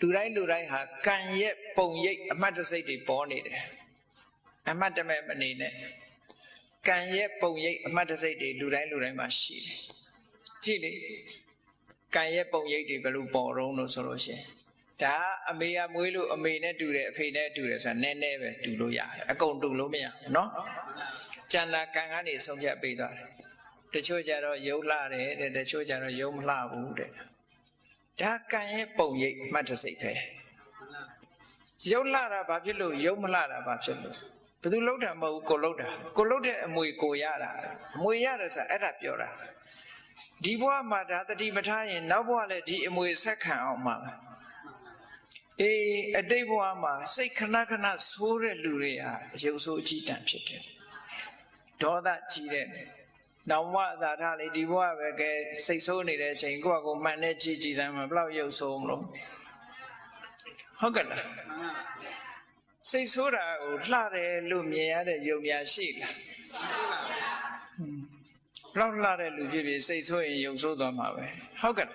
လူတိုင်းလူတိုင်းဟာကံရဲ့ပုံရိပ်အမှတ်တစိတ်တွေပေါ်နေတယ်အမှတ်တမဲ့မနေနဲ့ကံရဲ့ပုံရိပ်အမှတ်တစိတ်တွေလူတိုင်းလူတိုင်းမှာရှိတယ်ကြည့်လေကံရဲ့ပုံရိပ်တွေဘယ်လိုပေါ်တော့လို့ဆိုလို့ရှိရင်ဒါအမေကမွေးလို့အမေနဲ့တူတယ်အဖေနဲ့တူတယ်ဆိုတာနည်းနည်းပဲတူလို့ရတယ်အကုန်တူလို့မရဘူးเนาะကျန်တာကံကနေဆုံးဖြတ်ပေးသွားတယ်တချို့ကြတော့ယုံလှတယ်တဲ့တချို့ကြတော့ယုံမလှဘူးတဲ့ ဒါကံရဲ့ပုံရိပ်အမှတ်တစိတ်ပဲယုံလှတာဘာဖြစ်လို့ယုံမလှတာဘာဖြစ်လို့ဘယ်သူလှုပ်တာမဟုတ်ဘူးကိုလှုပ်တာကိုလှုပ်တဲ့အမွေကိုရတာအမွေရတယ်ဆိုတာအဲ့ဒါပြောတာဒီဘဝမှာဒါတတိမထားရင်နောက်ဘဝလည်းဒီအမွေဆက်ခံအောင်မှာအေးအတိတ်ဘဝမှာစိတ်ခဏခဏဆိုးတဲ့လူတွေဟာရုပ်ဆိုးအကြည့်တန်ဖြစ်တယ်ဒေါသကြီးတဲ့ နောင်ဝသာထလေးဒီဘဝပဲကဲစိတ်ဆိုးနေတဲ့အချိန်ကိုယ့်အကိုမှန်တဲ့ကြည်ကြည်စမ်းမှာဘလောက်ရုပ်ဆိုးမလို့ဟုတ်ကဲ့လားစိတ်ဆိုးတာကိုလှတယ်လို့မြင်ရတဲ့ယုံများရှိလားရှိပါဗျာဘလောက်လှတဲ့လူဖြစ်ဖြစ်စိတ်ဆိုးရင်ယုံဆိုးသွားမှာပဲဟုတ်ကဲ့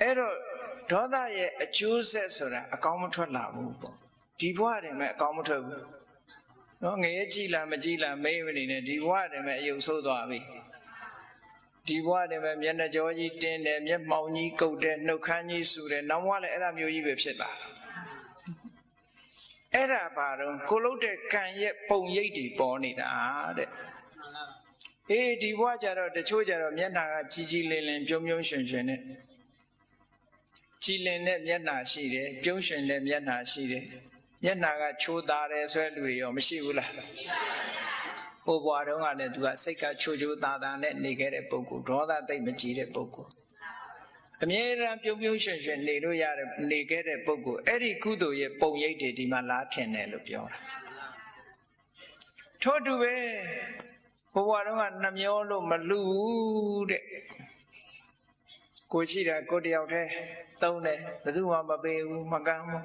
အဲ့တော့ဒေါသရဲ့အကျိုးဆက်ဆိုတာအကောင်းမထွက်လာဘူးပေါ့ဒီဘဝတည်းမဲ့အကောင်းမထွက်ဘူး နော်ငရဲကြည်လားမကြည်လားမေးမနေနဲ့ဒီဘဝတည်းမဲ့အယုံဆိုးသွားပြီဒီဘဝတည်းမဲ့မျက်နှာကြောကြီးတင်းတယ်မျက်မှောင်ကြီးကုတ်တယ်နှုတ်ခမ်းကြီးဆူတယ်နောက်ဘဝလည်းအဲ့ဒါမျိုးကြီးပဲဖြစ်လာအဲ့ဒါဘာတော့ကိုလုတ်တဲ့ကံရဲ့ပုံရိပ်တွေပေါ်နေတာတဲ့အေးဒီဘဝကြတော့တချို့ကြတော့မျက်နှာကကြီးကြီးလင်းလင်းပြုံးပြုံးရွှင်ရွှင်နဲ့ကြည်လင်တဲ့မျက်နှာရှိတယ်ပြုံးရွှင်တဲ့မျက်နှာရှိတယ် မျက်နှာကချိုးသားတယ်ဆိုတဲ့လူတွေရောမရှိဘူးလားရှိပါဘူးဟိုဘွားတုန်းကလည်းသူကစိတ်ကချိုချိုသားသားနဲ့နေခဲ့တဲ့ပုဂ္ဂိုလ်ဒေါသတိတ်မကြည်တဲ့ပုဂ္ဂိုလ်အမြဲတမ်းပြုံးပြုံးရွှင်ရွှင်နေလို့ရတဲ့နေခဲ့တဲ့ပုဂ္ဂိုလ်အဲ့ဒီကုသိုလ်ရဲ့ပုံရိပ်တွေဒီမှာလားထင်တယ်လို့ပြောတာထို့တူပဲဘဝတုန်းကနှမျောလို့မလူဘူးတဲ့ကိုရှိတာကိုတယောက်တည်းသုံးတယ်ဘယ်သူမှမပေးဘူးမကမ်းဘူး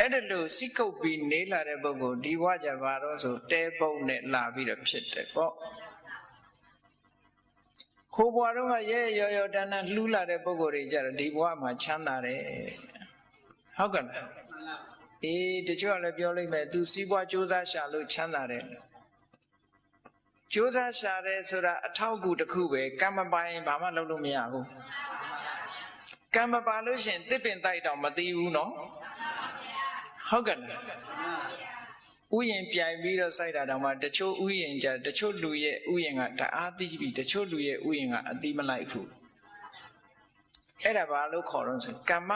အဲ့ဒါလို့စိတ်ကုတ်ပြီးနေလာတဲ့ပုဂ္ဂိုလ်ဒီဘဝကြပါတော့ဆိုတဲပုံနဲ့လာပြီးတော့ဖြစ်တယ်ပေါ့ခိုးဘွားတော့ကရဲရော်ရော်တန်းတန်းလှူးလာတဲ့ပုဂ္ဂိုလ်တွေကြတော့ဒီဘဝမှာချမ်းသာတယ်ဟုတ်ကဲ့လားအေးတချို့ကလည်းပြောလိုက်မယ်သူစီးပွားစူးစမ်းရှာလို့ချမ်းသာတယ်စူးစမ်းရှာတယ်ဆိုတာအထောက်အကူတစ်ခုပဲကံမပိုင်ဘာမှလုပ်လို့မရဘူးကံမပါလို့ရှင်တစ်ပင်တိုက်တော့မသိဘူးနော် ဟုတ်ကဲ့လားဥယျင်ပြိုင်ပြီးတော့စိုက်တာတောင်မှတချို့ဥယျင်ကြတချို့လူရဲ့ဥယျင်ကတအားသိပြီတချို့လူရဲ့ဥယျင်ကအတိမလိုက်ဘူးအဲ့ဒါဘာလို့ခေါ်တော့ဆိုကမ္မ